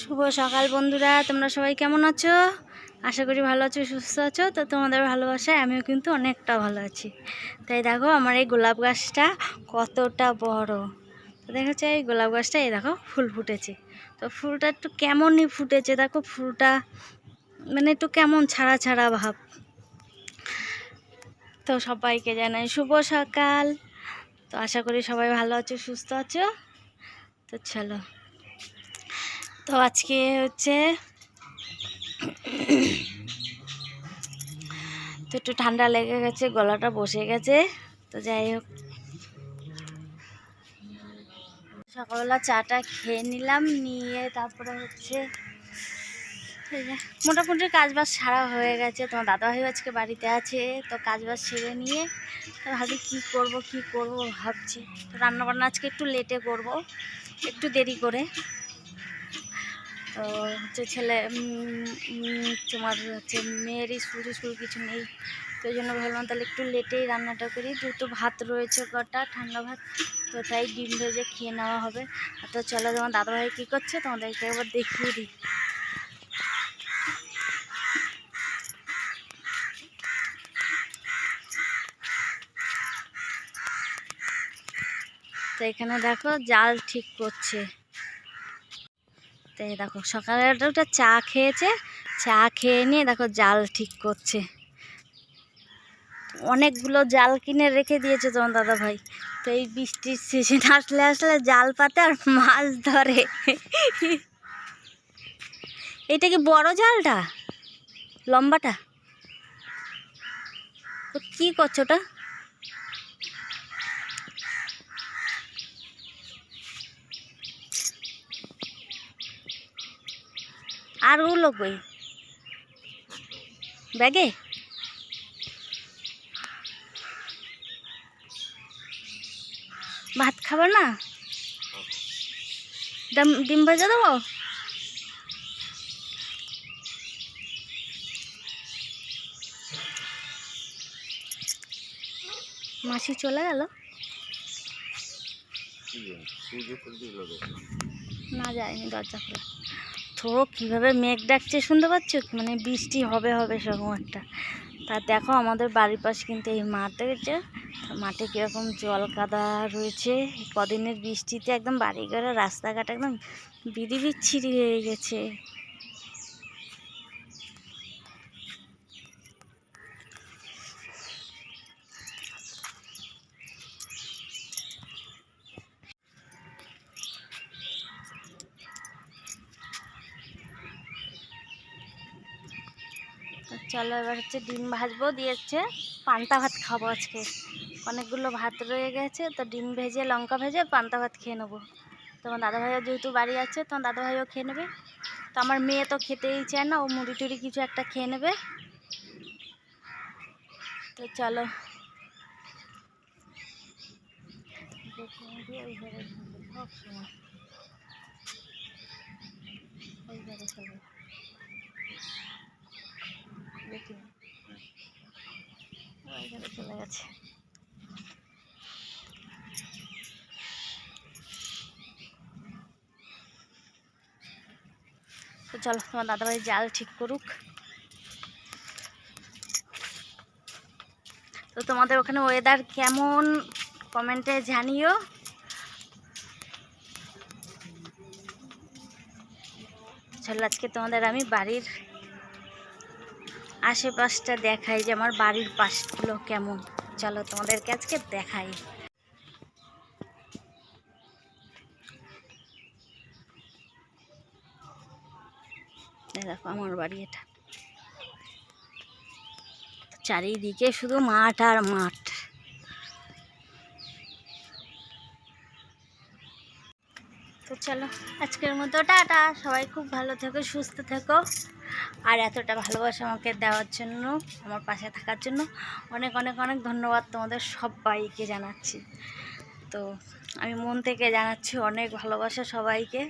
শুভ সকাল বন্ধুরা, তোমরা সবাই কেমন আছো? আশা করি ভালো আছো, সুস্থ আছো। তো তোমাদের ভালোবাসায় আমিও কিন্তু অনেকটা ভালো আছি। তাই দেখো, আমার এই গোলাপ গাছটা কতটা বড়। তো দেখেছ এই গোলাপ গাছটা, এই দেখো, ফুল ফুটেছে। তো ফুলটা একটু কেমনই ফুটেছে, দেখো ফুলটা মানে একটু কেমন ছাড়া ছাড়া ভাব। তো সবাইকে জানাই শুভ সকাল। তো আশা করি সবাই ভালো আছো, সুস্থ আছো। তো চলো। তো আজকে হচ্ছে তো একটু ঠান্ডা লেগে গেছে, গলাটা বসে গেছে, তো যাই হোক। সকালবেলা চাটা খেয়ে নিলাম, নিয়ে তারপরে হচ্ছে মোটামুটি কাজবাজ সারা হয়ে গেছে। তোমার দাদাভাই আজকে বাড়িতে আছে, তো কাজবাজ সেরে নিয়ে তো ভাবি কী করব, কি করব ভাবছি। তো রান্নাবান্না আজকে একটু লেটে করব, একটু দেরি করে। তো হচ্ছে ছেলে তোমার হচ্ছে মেয়ের স্কুল স্কুল কিছু নেই, তো ওই জন্য ভাবলাম তাহলে একটু লেটেই রান্নাটা করি, যেহেতু ভাত রয়েছে কটা, ঠান্ডা ভাত, তো তাই ডিম ভেজে খেয়ে নেওয়া হবে। তো চলো, তোমার দাদাভাই কী করছে? তোমাদেরকে একবার দেখিয়ে দিই। তো এখানে দেখো, জাল ঠিক করছে। তো দেখো সকালে একটা চা খেয়েছে, চা খেয়ে নিয়ে দেখো জাল ঠিক করছে। অনেকগুলো জাল কিনে রেখে দিয়েছে তোমার দাদা ভাই। তো এই বৃষ্টির সিজন আসলে আসলে জাল পাতে আর মাছ ধরে। এটা কি বড় জালটা? লম্বাটা? কী করছ ওটা? আর ওগুলো কই? ব্যাগে? ভাত খাবার না? ডিম ডিম ভেজে দেবো? মাসি চলে গেল। না যায়নি দরজা খোলা। তো কীভাবে মেঘ ডাকছে শুনতে পাচ্ছ? মানে বৃষ্টি হবে হবে সেরকম একটা। তা দেখো আমাদের বাড়ির পাশে কিন্তু এই মাঠ রয়েছে মাঠে কীরকম জল কাদা রয়েছে। কদিনের বৃষ্টিতে একদম বাড়ি ঘরে রাস্তাঘাট একদম বিড়ি বিচ্ছিরি হয়ে গেছে। চলো এবার হচ্ছে ডিম ভাজবো দিয়েছে পান্তা ভাত খাব আজকে। অনেকগুলো ভাত রয়ে গেছে, তো ডিম ভেজে, লঙ্কা ভেজে পান্তা ভাত খেয়ে নেব। তোমার দাদাভাইও যেহেতু বাড়ি আছে তোমার দাদাভাইও খেয়ে নেবে। তো আমার মেয়ে তো খেতেই চায় না, ও মুড়ি টুড়ি কিছু একটা খেয়ে নেবে। তো চলো। সব সময় ওই ঘরে সবাই দেখি ওই ঘরে চলে গেছে। তো চলো, তোমার দাদাভাই জাল ঠিক করুক। তো তোমাদের ওখানে ওয়েদার কেমন কমেন্টে জানিও। চলো, আজকে তোমাদের আমি বাড়ির আশেপাশটা দেখাই যে আমার বাড়ির পাশগুলো কেমন। চলো তোমাদেরকে আজকে দেখাই। দেখো আমার বাড়ি এটা। চারিদিকে শুধু মাঠ আর মাঠ। তো চলো, আজকের মতো টাটা। সবাই খুব ভালো থেকো, সুস্থ থেকো। আর এতটা ভালোবাসা আমাকে দেওয়ার জন্য, আমার পাশে থাকার জন্য অনেক অনেক অনেক ধন্যবাদ তোমাদের সবাইকে জানাচ্ছি। তো আমি মন থেকে জানাচ্ছি অনেক ভালোবাসা সবাইকে।